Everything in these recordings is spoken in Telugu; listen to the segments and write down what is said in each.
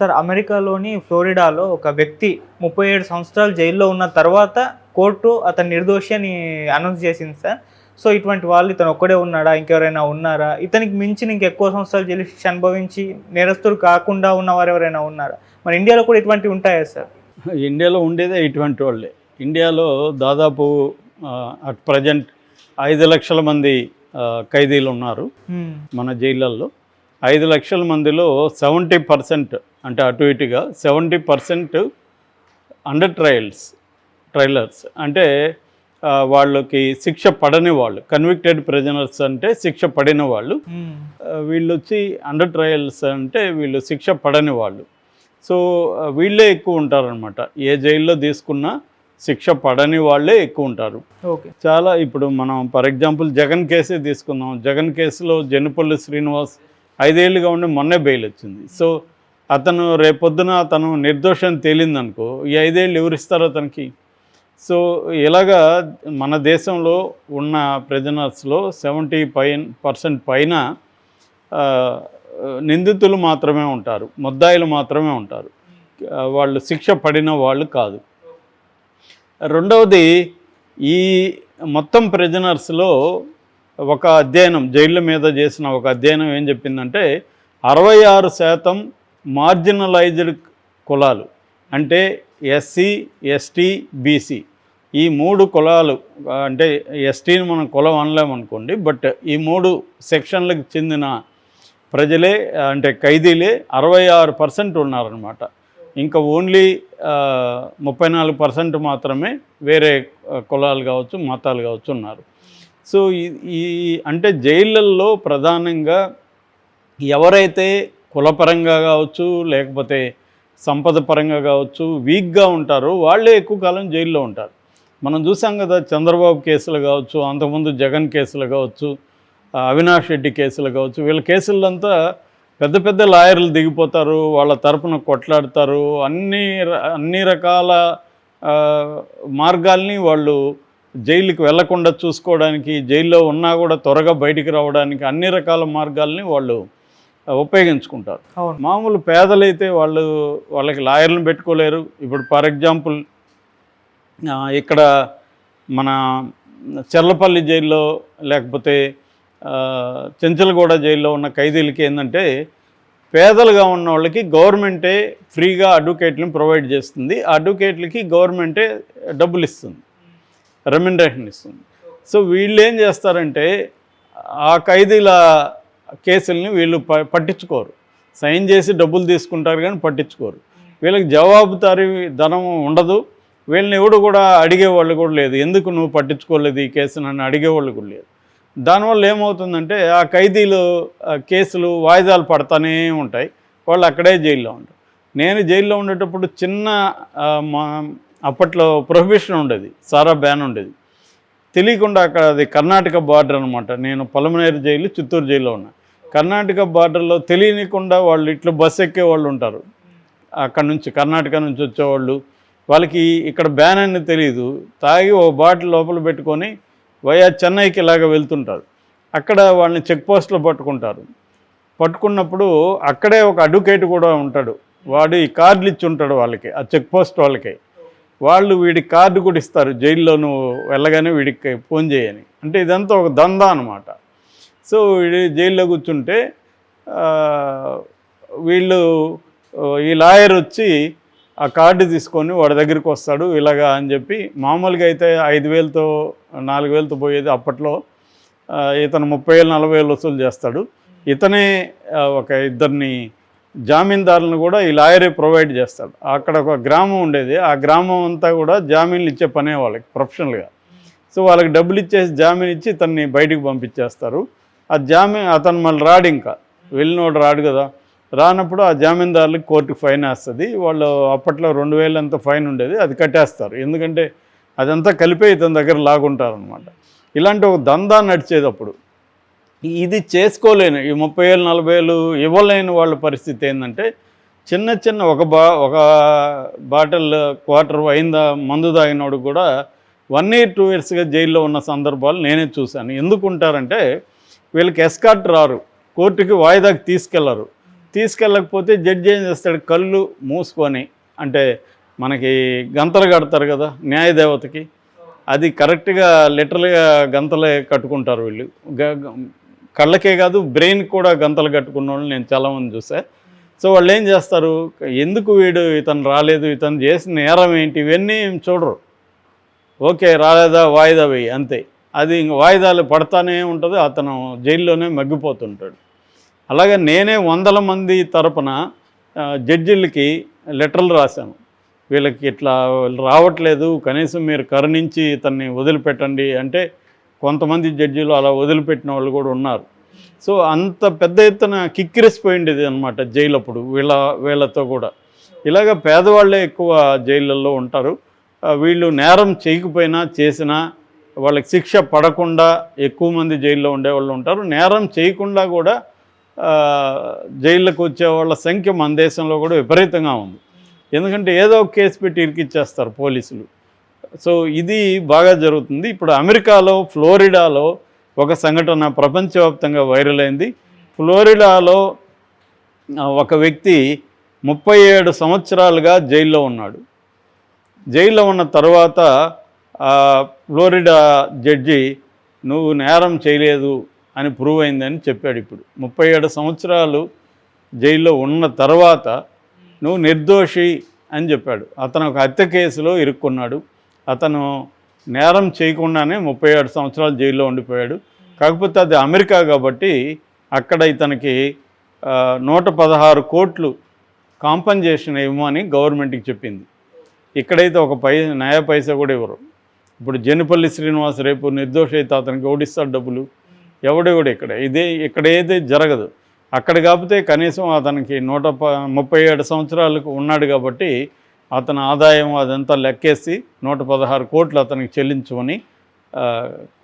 సార్ అమెరికాలోని ఫ్లోరిడాలో ఒక వ్యక్తి ముప్పై ఏడు సంవత్సరాలు జైల్లో ఉన్న తర్వాత కోర్టు అతను నిర్దోషి అని అనౌన్స్ చేసింది సార్. సో ఇటువంటి వాళ్ళు ఇతను ఒక్కడే ఉన్నాడా? ఇంకెవరైనా ఉన్నారా? ఇతనికి మించిన ఇంకెక్కువ సంవత్సరాలు జైలు శిక్ష అనుభవించి నేరస్తులు కాకుండా ఉన్నవారు ఎవరైనా ఉన్నారా? మరి ఇండియాలో కూడా ఇటువంటివి ఉంటాయా సార్? ఇండియాలో ఉండేదే ఇటువంటి వాళ్ళే. ఇండియాలో దాదాపు అట్ ప్రజెంట్ ఐదు లక్షల మంది ఖైదీలు ఉన్నారు. మన జైళ్ళల్లో. ఐదు లక్షల మందిలో సెవెంటీ పర్సెంట్ అంటే అటు ఇటుగా seventy percent under trials trailers. అంటే వాళ్ళకి శిక్ష పడని వాళ్ళు కన్విక్టెడ్ ప్రిజనర్స్ అంటే శిక్ష పడిన వాళ్ళు. వీళ్ళు వచ్చి అండర్ ట్రయల్స్ అంటే వీళ్ళు శిక్ష పడని వాళ్ళు. సో వీళ్ళే ఎక్కువ ఉంటారనమాట ఏ జైల్లో తీసుకున్నా శిక్ష పడని వాళ్ళే ఎక్కువ ఉంటారు. ఓకే. చాలా ఇప్పుడు మనం ఫర్ ఎగ్జాంపుల్ జగన్ కేసే తీసుకుందాం. జగన్ కేసులో జనపల్లి శ్రీనివాస్ ఐదేళ్ళుగా ఉండి మొన్నే బెయిల్ వచ్చింది సో అతను రేపొద్దున అతను నిర్దోషం తేలిందనుకో ఈ ఐదేళ్ళు ఎవరిస్తారు అతనికి సో ఇలాగా మన దేశంలో ఉన్న ప్రిజనర్స్లో సెవెంటీ పైన పర్సెంట్ పైన నిందితులు మాత్రమే ఉంటారు. ముద్దాయిలు మాత్రమే ఉంటారు. వాళ్ళు శిక్ష పడిన వాళ్ళు కాదు. రెండవది ఈ మొత్తం ప్రిజనర్స్లో ఒక అధ్యయనం జైళ్ళ మీద చేసిన ఒక అధ్యయనం ఏం చెప్పిందంటే అరవై ఆరు శాతం మార్జినలైజ్డ్ కులాలు అంటే ఎస్సీ ఎస్టీ బీసీ. ఈ మూడు కులాలు అంటే ఎస్టీని మనం కులం అనలేమనుకోండి బట్ ఈ మూడు సెక్షన్లకు చెందిన ప్రజలే అంటే ఖైదీలే అరవై ఆరు పర్సెంట్ ఉన్నారనమాట ఇంకా ఓన్లీ ముప్పై నాలుగు పర్సెంట్ మాత్రమే వేరే కులాలు కావచ్చు మతాలు కావచ్చు ఉన్నారు. సో ఈ అంటే జైళ్ళల్లో ప్రధానంగా ఎవరైతే కులపరంగా కావచ్చు లేకపోతే సంపద పరంగా కావచ్చు వీక్గా ఉంటారు. వాళ్ళే ఎక్కువ కాలం జైల్లో ఉంటారు. మనం చూసాం కదా చంద్రబాబు కేసులు కావచ్చు అంతకుముందు జగన్ కేసులు కావచ్చు అవినాష్ రెడ్డి కేసులు కావచ్చు వీళ్ళ కేసులంతా పెద్ద పెద్ద లాయర్లు దిగిపోతారు వాళ్ళ తరపున కొట్లాడతారు. అన్ని ర- అన్ని రకాల మార్గాల్ని వాళ్ళు జైలుకి వెళ్ళకుండా చూసుకోవడానికి జైల్లో ఉన్నా కూడా త్వరగా బయటికి రావడానికి అన్ని రకాల మార్గాల్ని వాళ్ళు ఉపయోగించుకుంటారు. మామూలు పేదలైతే వాళ్ళు వాళ్ళకి లాయర్లను పెట్టుకోలేరు. ఇప్పుడు ఫర్ ఎగ్జాంపుల్ ఇక్కడ మన చెర్లపల్లి జైల్లో లేకపోతే చెంచలగూడ జైల్లో ఉన్న ఖైదీలకి ఏంటంటే పేదలుగా ఉన్న వాళ్ళకి గవర్నమెంటే ఫ్రీగా అడ్వకేట్లను ప్రొవైడ్ చేస్తుంది. ఆ అడ్వకేట్లకి గవర్నమెంటే డబ్బులు ఇస్తుంది. రెమ్యునరేషన్ ఇస్తుంది. సో వీళ్ళు ఏం చేస్తారంటే ఆ ఖైదీల కేసుల్ని వీళ్ళు ప- పట్టించుకోరు. సైన్ చేసి డబ్బులు తీసుకుంటారు కానీ పట్టించుకోరు. వీళ్ళకి జవాబుదారీ ధనం ఉండదు. వీళ్ళని ఎవడు కూడా అడిగేవాళ్ళు కూడా లేదు. ఎందుకు నువ్వు పట్టించుకోలేదు ఈ కేసు నన్ను అడిగేవాళ్ళు కూడా లేదు. దానివల్ల ఏమవుతుందంటే ఆ ఖైదీలు కేసులు వాయిదాలు పడతానే ఉంటాయి. వాళ్ళు అక్కడే జైల్లో ఉంటారు. నేను జైల్లో ఉండేటప్పుడు చిన్న మా అప్పట్లో ప్రొహిబిషన్ ఉండేది. సారా బ్యాన్ ఉండేది. తెలియకుండా అక్కడ అది కర్ణాటక బార్డర్ అనమాట నేను పలమనేరు జైలు చిత్తూరు జైల్లో ఉన్నా. కర్ణాటక బార్డర్లో తెలియనికుండా వాళ్ళు ఇట్లా బస్సు ఎక్కే వాళ్ళు ఉంటారు. అక్కడ నుంచి కర్ణాటక నుంచి వచ్చేవాళ్ళు వాళ్ళకి ఇక్కడ బ్యాన్ అని తెలియదు తాగి ఓ బాటిల్ లోపల పెట్టుకొని వయా చెన్నైకి ఇలాగ వెళ్తుంటారు. అక్కడ వాళ్ళని చెక్ పోస్ట్లో పట్టుకుంటారు. పట్టుకున్నప్పుడు అక్కడే ఒక అడ్వకేట్ కూడా ఉంటాడు. వాడు ఈ కార్డులు ఇచ్చి ఉంటాడు వాళ్ళకి ఆ చెక్ పోస్ట్ వాళ్ళకి. వాళ్ళు వీడి కార్డు కూడా ఇస్తారు. జైల్లోనూ వెళ్ళగానే వీడికి ఫోన్ చేయని. అంటే ఇదంతా ఒక దందా అనమాట సో వీడి జైల్లో కూర్చుంటే వీళ్ళు ఈ లాయర్ వచ్చి ఆ కార్డు తీసుకొని వాడి దగ్గరికి వస్తాడు ఇలాగా అని చెప్పి. మామూలుగా అయితే ఐదు వేలతో నాలుగు వేలతో పోయేది అప్పట్లో. ఇతను ముప్పై వేలు నలభై వేలు వసూలు చేస్తాడు. ఇతనే ఒక ఇద్దరిని జామీందారులను కూడా ఈ లాయరే ప్రొవైడ్ చేస్తాడు. అక్కడ ఒక గ్రామం ఉండేది. ఆ గ్రామం అంతా కూడా జామీన్లు ఇచ్చే పనే వాళ్ళకి ప్రొఫెషనల్గా. సో వాళ్ళకి డబ్బులు ఇచ్చేసి జామీన్ ఇచ్చి ఇతన్ని బయటికి పంపించేస్తారు. ఆ జామీన్ అతను మళ్ళీ రాడు ఇంకా. వెళ్ళినోడు రాడు కదా. రానప్పుడు ఆ జామీందారులకు కోర్టుకు ఫైన్ వేస్తుంది. వాళ్ళు అప్పట్లో రెండు వేలు ఫైన్ ఉండేది అది కట్టేస్తారు. ఎందుకంటే అదంతా కలిపే ఇతని దగ్గర లాగుంటారనమాట ఇలాంటి ఒక దందా నడిచేటప్పుడు ఇది చేసుకోలేను ఈ ముప్పై వేలు నలభై వేలు ఇవ్వలేని వాళ్ళ పరిస్థితి ఏంటంటే చిన్న చిన్న ఒక బా ఒక బాటిల్ క్వార్టర్ అయిందా మందు తాగినోడు కూడా వన్ ఇయర్ టూ ఇయర్స్గా జైల్లో ఉన్న సందర్భాలు నేనే చూశాను. ఎందుకుంటారంటే వీళ్ళకి ఎస్కాట్ రారు. కోర్టుకి వాయిదాకి తీసుకెళ్ళరు. తీసుకెళ్ళకపోతే జడ్జి ఏం చేస్తాడు? కళ్ళు మూసుకొని అంటే మనకి గంతలు కడతారు కదా న్యాయదేవతకి. అది కరెక్ట్గా లిటరల్గా గంతలే కట్టుకుంటారు వీళ్ళు. గ- కళ్ళకే కాదు బ్రెయిన్ కూడా గంతలు కట్టుకున్న వాళ్ళు నేను చాలామంది చూసా. సో వాళ్ళు ఏం చేస్తారు? ఎందుకు వీడు ఇతను రాలేదు? ఇతను చేసిన నేరం ఏంటి? ఇవన్నీ ఏం చూడరు. ఓకే రాలేదా? వాయిదా వేయి అంతే. అది ఇంక వాయిదాలు పడతానే ఉంటుంది అతను జైల్లోనే మగ్గిపోతుంటాడు. అలాగే నేనే వందల మంది తరపున జడ్జిలకి లెటర్లు రాశాను. వీళ్ళకి ఇట్లా రావట్లేదు కనీసం మీరు కరుణించి ఇతన్ని వదిలిపెట్టండి అంటే కొంతమంది జడ్జిలు అలా వదిలిపెట్టిన వాళ్ళు కూడా ఉన్నారు. సో అంత పెద్ద ఎత్తున కిక్కిరిసిపోయింది అనమాట జైలు అప్పుడు వీళ్ళ వీళ్ళతో కూడా. ఇలాగ పేదవాళ్ళే ఎక్కువ జైళ్ళల్లో ఉంటారు. వీళ్ళు నేరం చేయకపోయినా చేసినా వాళ్ళకి శిక్ష పడకుండా ఎక్కువ మంది జైల్లో ఉండేవాళ్ళు ఉంటారు. నేరం చేయకుండా కూడా జైళ్ళకు వచ్చే వాళ్ళ సంఖ్య మన దేశంలో కూడా విపరీతంగా ఉంది. ఎందుకంటే ఏదో ఒక కేసు పెట్టి ఇరికిచ్చేస్తారు పోలీసులు. సో ఇది బాగా జరుగుతుంది. ఇప్పుడు అమెరికాలో ఫ్లోరిడాలో ఒక సంఘటన ప్రపంచవ్యాప్తంగా వైరల్ అయింది. ఫ్లోరిడాలో ఒక వ్యక్తి ముప్పై ఏడు సంవత్సరాలుగా జైల్లో ఉన్నాడు. జైల్లో ఉన్న తర్వాత ఫ్లోరిడా జడ్జి నువ్వు నేరం చేయలేదు అని ప్రూవ్ అయిందని చెప్పాడు ఇప్పుడు. ముప్పై ఏడు సంవత్సరాలు జైల్లో ఉన్న తర్వాత నువ్వు నిర్దోషి అని చెప్పాడు. అతను ఒక హత్య కేసులో ఇరుక్కున్నాడు. అతను నేరం చేయకుండానే ముప్పై ఏడు సంవత్సరాలు జైల్లో ఉండిపోయాడు. కాకపోతే అది అమెరికా కాబట్టి అక్కడ ఇతనికి నూట పదహారు కోట్లు కాంపన్సేషన్ ఇవ్వమని గవర్నమెంట్కి చెప్పింది. ఇక్కడైతే ఒక పై నయా పైసా కూడా ఇవ్వరు. ఇప్పుడు జనపల్లి శ్రీనివాస్ రేపు నిర్దోష అయితే అతనికి ఓడిస్తాడు డబ్బులు. ఎవడే కూడా ఇక్కడ. ఇదే ఇక్కడ ఏది జరగదు. అక్కడ కాకపోతే కనీసం అతనికి నూట ప ముప్పై ఏడు సంవత్సరాలకు ఉన్నాడు కాబట్టి అతని ఆదాయం అదంతా లెక్కేసి నూట పదహారు కోట్లు అతనికి చెల్లించమని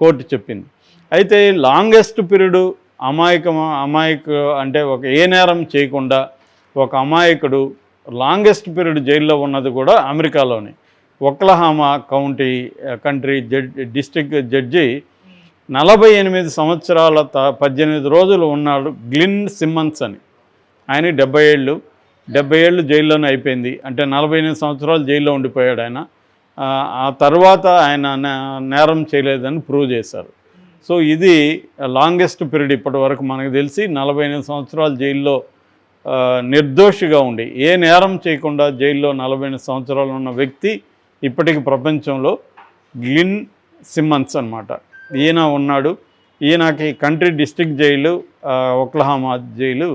కోర్టు చెప్పింది. అయితే లాంగెస్ట్ పీరియడ్ అమాయక అమాయక అంటే ఒక ఏ నేరం చేయకుండా ఒక అమాయకుడు లాంగెస్ట్ పీరియడ్ జైల్లో ఉన్నది కూడా అమెరికాలోనే. ఒక్లహామా కౌంటీ కంట్రీ జడ్ డిస్టిక్ జడ్జి నలభై ఎనిమిది సంవత్సరాల త పద్దెనిమిది రోజులు ఉన్నాడు గ్లిన్ సిమ్మన్స్ అని. ఆయన డెబ్బై ఏళ్ళు డెబ్బై ఏళ్ళు జైల్లోనే అయిపోయింది. అంటే నలభై ఎనిమిది సంవత్సరాలు జైల్లో ఉండిపోయాడు ఆయన. ఆ, తర్వాత ఆయన నేరం చేయలేదని ప్రూవ్ చేశారు. సో ఇది లాంగెస్ట్ పీరియడ్ ఇప్పటి వరకు మనకు తెలిసి నలభై ఎనిమిది సంవత్సరాలు జైల్లో నిర్దోషిగా ఉండి ఏ నేరం చేయకుండా జైల్లో నలభై ఎనిమిది సంవత్సరాలు ఉన్న వ్యక్తి ఇప్పటికి ప్రపంచంలో గ్లిన్ సిమ్మన్స్ అన్నమాట. ఈయన ఉన్నాడు. ఈయనకి country district jail Oklahoma jail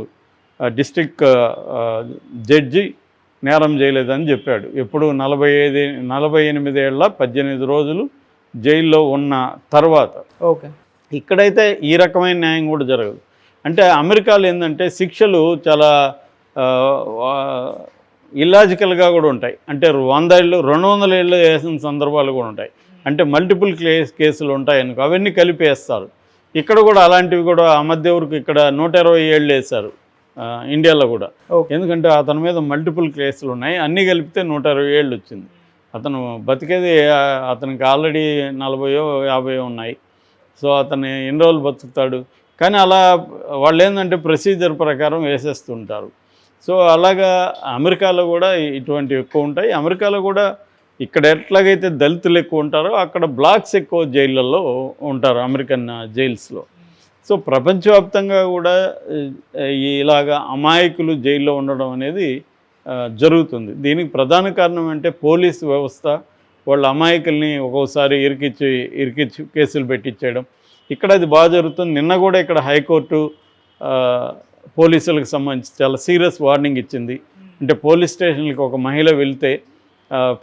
ఆ, జడ్జి నేరం చేయలేదని చెప్పాడు. ఎప్పుడు నలభై ఐదు నలభై ఎనిమిది ఏళ్ళ పద్దెనిమిది రోజులు జైల్లో ఉన్న తర్వాత ఓకే. ఇక్కడైతే ఈ రకమైన న్యాయం కూడా జరగదు. అంటే అమెరికాలో ఏంటంటే శిక్షలు చాలా ఇల్లాజికల్గా కూడా ఉంటాయి. అంటే వంద ఏళ్ళు రెండు వందల ఏళ్ళు వేసిన సందర్భాలు కూడా ఉంటాయి. అంటే మల్టిపుల్ కేస్ కేసులు ఉంటాయి అనుకో అవన్నీ కలిపి వేస్తారు. ఇక్కడ కూడా అలాంటివి కూడా ఆ మధ్య వరకు ఇక్కడ నూట ఇరవై ఏళ్ళు వేశారు ఇండియాలో కూడా. ఎందుకంటే అతని మీద మల్టిపుల్ కేసులు ఉన్నాయి. అన్నీ కలిపితే నూట ఇరవై ఏళ్ళు వచ్చింది. అతను బతికేది అతనికి ఆల్రెడీ నలభయో యాభైయో ఉన్నాయి. సో అతను ఎన్ని రోజులు బతుకుతాడు? కానీ అలా వాళ్ళు ఏంటంటే ప్రొసీజర్ ప్రకారం వేసేస్తుంటారు. సో అలాగా అమెరికాలో కూడా ఇటువంటివి ఎక్కువ ఉంటాయి. అమెరికాలో కూడా ఇక్కడ ఎట్లాగైతే దళితులు ఎక్కువ ఉంటారో అక్కడ బ్లాక్స్ ఎక్కువ జైళ్ళల్లో ఉంటారు అమెరికన్ జైల్స్లో. సో ప్రపంచవ్యాప్తంగా కూడా ఇలాగా అమాయకులు జైల్లో ఉండడం అనేది జరుగుతుంది. దీనికి ప్రధాన కారణం అంటే పోలీస్ వ్యవస్థ. వాళ్ళ అమాయకుల్ని ఒక్కోసారి ఇరికిచ్చి ఇరికిచ్చి కేసులు పెట్టించేయడం ఇక్కడ అది బాగా జరుగుతుంది. నిన్న కూడా ఇక్కడ హైకోర్టు పోలీసులకు సంబంధించి చాలా సీరియస్ వార్నింగ్ ఇచ్చింది. అంటే పోలీస్ స్టేషన్కి ఒక మహిళ వెళ్తే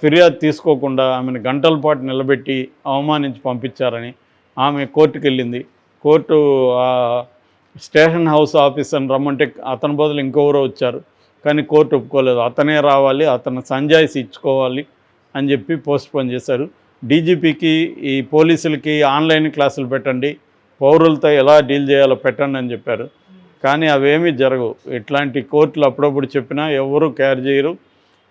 ఫిర్యాదు తీసుకోకుండా ఆమెను గంటల పాటు నిలబెట్టి అవమానించి పంపించారని ఆమె కోర్టుకు వెళ్ళింది. కోర్టు స్టేషన్ హౌస్ ఆఫీసర్ని రమ్మంటే అతని బదులు ఇంకెవరో వచ్చారు. కానీ కోర్టు ఒప్పుకోలేదు. అతనే రావాలి అతను సంజాయిస్ ఇచ్చుకోవాలి అని చెప్పి పోస్ట్పోన్ చేశారు. డీజీపీకి ఈ పోలీసులకి ఆన్లైన్ క్లాసులు పెట్టండి పౌరులతో ఎలా డీల్ చేయాలో పెట్టండి అని చెప్పారు. కానీ అవేమీ జరగవు. ఇట్లాంటి కోర్టులు అప్పుడప్పుడు చెప్పినా ఎవరు కేర్ చేయరు.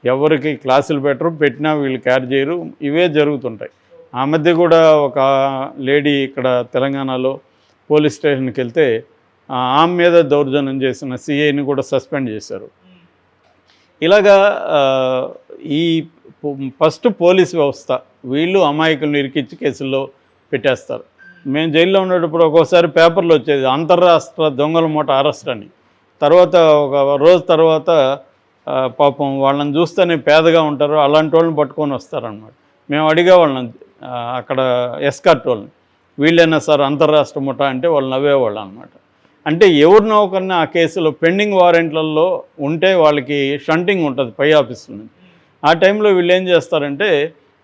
ఎవరికి క్లాసులు పెట్టరు. పెట్టినా వీళ్ళు కేర్ చేయరు. ఇవే జరుగుతుంటాయి. ఆ మధ్య కూడా ఒక లేడీ ఇక్కడ తెలంగాణలో పోలీస్ స్టేషన్కి వెళ్తే ఆమె మీద దౌర్జన్యం చేసిన సిఐని కూడా సస్పెండ్ చేశారు. ఇలాగా ఈ ఫస్ట్ పోలీస్ వ్యవస్థ వీళ్ళు అమాయకులను ఇరికిచ్చి కేసుల్లో పెట్టేస్తారు. మేము జైల్లో ఉండేటప్పుడు ఒక్కోసారి పేపర్లు వచ్చేది అంతర్రాష్ట్ర దొంగల మూట అరెస్ట్ అని. తర్వాత ఒక రోజు తర్వాత పాపం వాళ్ళని చూస్తేనే పేదగా ఉంటారు అలాంటి వాళ్ళని పట్టుకొని వస్తారనమాట మేము అడిగే వాళ్ళని అక్కడ ఎస్కార్ట్ వాళ్ళని. వీళ్ళైనా సార్ అంతర్రాష్ట్ర ముఠ అంటే వాళ్ళు నవ్వేవాళ్ళు అనమాట అంటే ఎవరినో ఒకరిని ఆ కేసులో పెండింగ్ వారెంట్లలో ఉంటే వాళ్ళకి షంటింగ్ ఉంటుంది పై ఆఫీసుల నుంచి. ఆ టైంలో వీళ్ళు ఏం చేస్తారంటే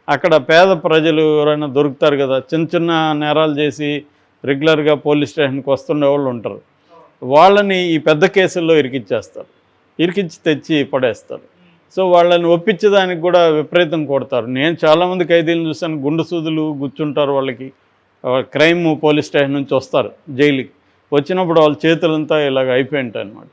అక్కడ పేద ప్రజలు ఎవరైనా దొరుకుతారు కదా చిన్న చిన్న నేరాలు చేసి రెగ్యులర్గా పోలీస్ స్టేషన్కి వస్తుండే వాళ్ళు ఉంటారు. వాళ్ళని ఈ పెద్ద కేసుల్లో ఇరికిచ్చేస్తారు. ఇరికిచ్చి తెచ్చి పడేస్తారు. సో వాళ్ళని ఒప్పించేదానికి కూడా విపరీతం కొడతారు. నేను చాలామంది ఖైదీలను చూశాను గుండు సూదులు గుచ్చుంటారు వాళ్ళకి. క్రైమ్ పోలీస్ స్టేషన్ నుంచి వస్తారు జైలుకి. వచ్చినప్పుడు వాళ్ళ చేతులంతా ఇలాగ అయిపోయి ఉంటాయి అనమాట